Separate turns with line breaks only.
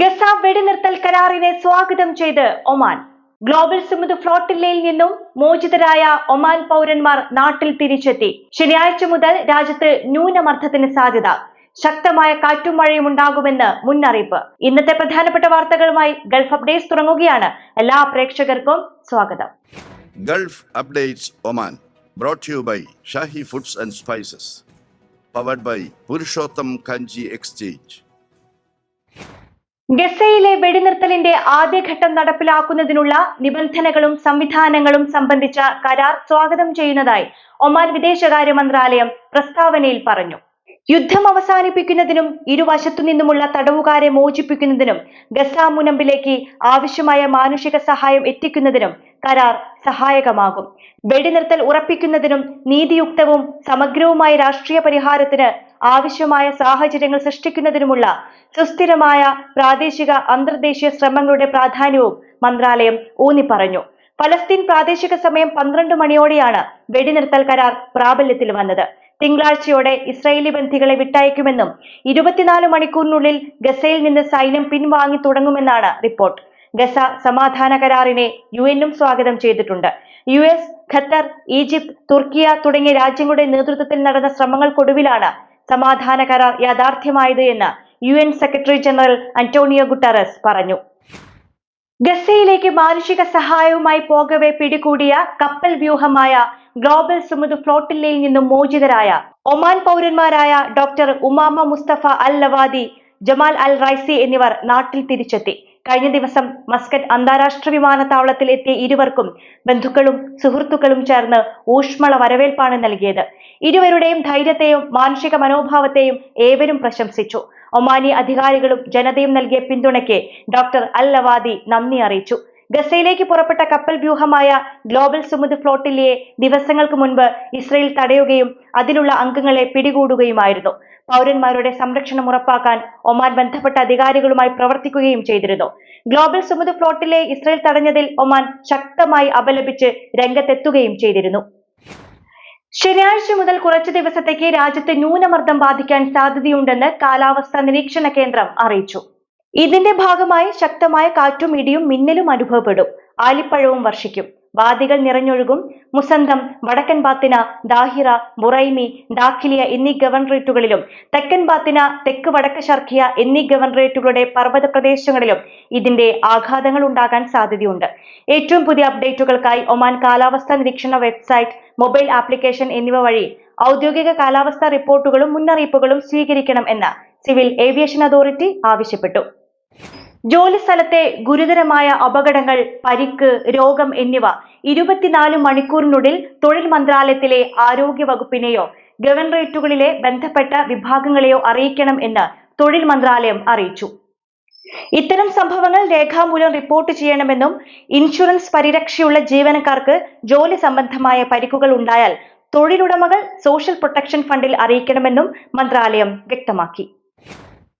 Gaza വെടിനിർത്തൽ കരാറിനെ സ്വാഗതം ചെയ്ത് ഒമാൻ. ഗ്ലോബൽ സുമുദ് ഫ്ലോട്ടില്ലയിൽ നിന്നും മോചിതരായ ഒമാൻ പൗരന്മാർ നാട്ടിൽ തിരിച്ചെത്തി. ശനിയാഴ്ച മുതൽ രാജ്യത്ത് ന്യൂനമർദ്ദത്തിന് സാധ്യത. ശക്തമായ കാറ്റും മഴയും ഉണ്ടാകുമെന്ന് മുന്നറിയിപ്പ്. ഇന്നത്തെ പ്രധാനപ്പെട്ട വാർത്തകളുമായി ഗൾഫ് അപ്ഡേറ്റ്സ് തുടങ്ങുകയാണ്. എല്ലാ പ്രേക്ഷകർക്കും സ്വാഗതം.
Gulf Updates Oman brought you by Shahi Foods and Spices powered by Purushottam Kanji Exchange.
ഗസയിലെ വെടിനിർത്തലിന്റെ ആദ്യഘട്ടം നടപ്പിലാക്കുന്നതിനുള്ള നിബന്ധനകളും സംവിധാനങ്ങളും സംബന്ധിച്ച കരാർ സ്വാഗതം ചെയ്യുന്നതായി ഒമാൻ വിദേശകാര്യ മന്ത്രാലയം പ്രസ്താവനയിൽ പറഞ്ഞു. യുദ്ധം അവസാനിപ്പിക്കുന്നതിനും ഇരുവശത്തു നിന്നുമുള്ള തടവുകാരെ മോചിപ്പിക്കുന്നതിനും ഗസ മുനമ്പിലേക്ക് ആവശ്യമായ മാനുഷിക സഹായം എത്തിക്കുന്നതിനും കരാർ സഹായകമാകും. വെടിനിർത്തൽ ഉറപ്പിക്കുന്നതിനും നീതിയുക്തവും സമഗ്രവുമായ രാഷ്ട്രീയ പരിഹാരത്തിന് ആവശ്യമായ സാഹചര്യങ്ങൾ സൃഷ്ടിക്കുന്നതിനുമുള്ള സുസ്ഥിരമായ പ്രാദേശിക അന്തർദേശീയ ശ്രമങ്ങളുടെ പ്രാധാന്യവും മന്ത്രാലയം ഊന്നി പറഞ്ഞു ഫലസ്തീൻ പ്രാദേശിക സമയം പന്ത്രണ്ട് മണിയോടെയാണ് വെടിനിർത്തൽ കരാർ പ്രാബല്യത്തിൽ വന്നത്. തിങ്കളാഴ്ചയോടെ ഇസ്രായേലി ബന്ധികളെ വിട്ടയക്കുമെന്നും ഇരുപത്തിനാല് മണിക്കൂറിനുള്ളിൽ ഗസയിൽ നിന്ന് സൈന്യം പിൻവാങ്ങി തുടങ്ങുമെന്നാണ് റിപ്പോർട്ട്. ഗസ സമാധാന കരാറിനെ യു എന്നും സ്വാഗതം ചെയ്തിട്ടുണ്ട്. U S Qatar Egypt Turkiye തുടങ്ങിയ രാജ്യങ്ങളുടെ നേതൃത്വത്തിൽ നടന്ന ശ്രമങ്ങൾക്കൊടുവിലാണ് സമാധാന കരാർ യാഥാർത്ഥ്യമായത് എന്ന് U N secretary general Antonio Guterres പറഞ്ഞു. ഗസയിലേക്ക് മാനുഷിക സഹായവുമായി പോകവെ പിടികൂടിയ കപ്പൽ വ്യൂഹമായ ഗ്ലോബൽ സുമുദ് ഫ്ലോട്ടില്ലയിൽ നിന്നും മോചിതരായ Oman പൗരന്മാരായ doctor Umama Mustafa Al Lawati Jamal Al Raisi എന്നിവർ നാട്ടിൽ തിരിച്ചെത്തി. കഴിഞ്ഞ ദിവസം മസ്കറ്റ് അന്താരാഷ്ട്ര വിമാനത്താവളത്തിൽ എത്തിയ ഇരുവർക്കും ബന്ധുക്കളും സുഹൃത്തുക്കളും ചേർന്ന് ഊഷ്മള വരവേൽപ്പാണ് നൽകിയത്. ഇരുവരുടെയും ധൈര്യത്തെയും മാനുഷിക മനോഭാവത്തെയും ഏവരും പ്രശംസിച്ചു. ഒമാനി അധികാരികളും ജനതയും നൽകിയ പിന്തുണയ്ക്ക് ഡോക്ടർ അൽ ലവാദി നന്ദി അറിയിച്ചു. ഗസയിലേക്ക് പുറപ്പെട്ട കപ്പൽ വ്യൂഹമായ ഗ്ലോബൽ സുമുദ് ഫ്ലോട്ടില്ലയെ ദിവസങ്ങൾക്ക് മുൻപ് ഇസ്രയേൽ തടയുകയും അതിലുള്ള അംഗങ്ങളെ പിടികൂടുകയുമായിരുന്നു. പൗരന്മാരുടെ സംരക്ഷണം ഉറപ്പാക്കാൻ ഒമാൻ ബന്ധപ്പെട്ട അധികാരികളുമായി പ്രവർത്തിക്കുകയും ചെയ്തിരുന്നു. ഗ്ലോബൽ സുമുദ് ഫ്ലോട്ടിലെ ഇസ്രയേൽ തടഞ്ഞതിൽ ഒമാൻ ശക്തമായി അപലപിച്ച് രംഗത്തെത്തുകയും ചെയ്തിരുന്നു. ശനിയാഴ്ച മുതൽ കുറച്ചു ദിവസത്തേക്ക് രാജ്യത്തെ ന്യൂനമർദ്ദം ബാധിക്കാൻ സാധ്യതയുണ്ടെന്ന് കാലാവസ്ഥാ നിരീക്ഷണ കേന്ദ്രം അറിയിച്ചു. ഇതിന്റെ ഭാഗമായി ശക്തമായ കാറ്റും ഇടിയും മിന്നലും അനുഭവപ്പെടും. ആലിപ്പഴവും വർഷിക്കും. വാദികൾ നിറഞ്ഞൊഴുകും. മുസന്തം വടക്കൻ ബാത്തിന ദാഹിറ ബുറൈമി ഡാഖിലിയ എന്നീ ഗവർണറേറ്റുകളിലും തെക്കൻ ബാത്തിന തെക്ക് വടക്ക് ഷർഖിയ എന്നീ ഗവർണറേറ്റുകളുടെ പർവത പ്രദേശങ്ങളിലും ഇതിന്റെ ആഘാതങ്ങൾ ഉണ്ടാകാൻ സാധ്യതയുണ്ട്. ഏറ്റവും പുതിയ അപ്ഡേറ്റുകൾക്കായി ഒമാൻ കാലാവസ്ഥാ നിരീക്ഷണ വെബ്സൈറ്റ് മൊബൈൽ ആപ്ലിക്കേഷൻ എന്നിവ വഴി ഔദ്യോഗിക കാലാവസ്ഥാ റിപ്പോർട്ടുകളും മുന്നറിയിപ്പുകളും സ്വീകരിക്കണം എന്ന് സിവിൽ ഏവിയേഷൻ അതോറിറ്റി ആവശ്യപ്പെട്ടു. ജോലി സ്ഥലത്തെ ഗുരുതരമായ അപകടങ്ങൾ പരിക്ക് രോഗം എന്നിവ ഇരുപത്തിനാല് മണിക്കൂറിനുള്ളിൽ തൊഴിൽ മന്ത്രാലയത്തിലെ ആരോഗ്യ വകുപ്പിനെയോ ഗവർണറേറ്റുകളിലെ ബന്ധപ്പെട്ട വിഭാഗങ്ങളെയോ അറിയിക്കണം എന്ന് തൊഴിൽ മന്ത്രാലയം അറിയിച്ചു. ഇത്തരം സംഭവങ്ങൾ രേഖാമൂലം റിപ്പോർട്ട് ചെയ്യണമെന്നും ഇൻഷുറൻസ് പരിരക്ഷയുള്ള ജീവനക്കാർക്ക് ജോലി സംബന്ധമായ പരിക്കുകൾ ഉണ്ടായാൽ തൊഴിലുടമകൾ സോഷ്യൽ പ്രൊട്ടക്ഷൻ ഫണ്ടിൽ അറിയിക്കണമെന്നും മന്ത്രാലയം വ്യക്തമാക്കി.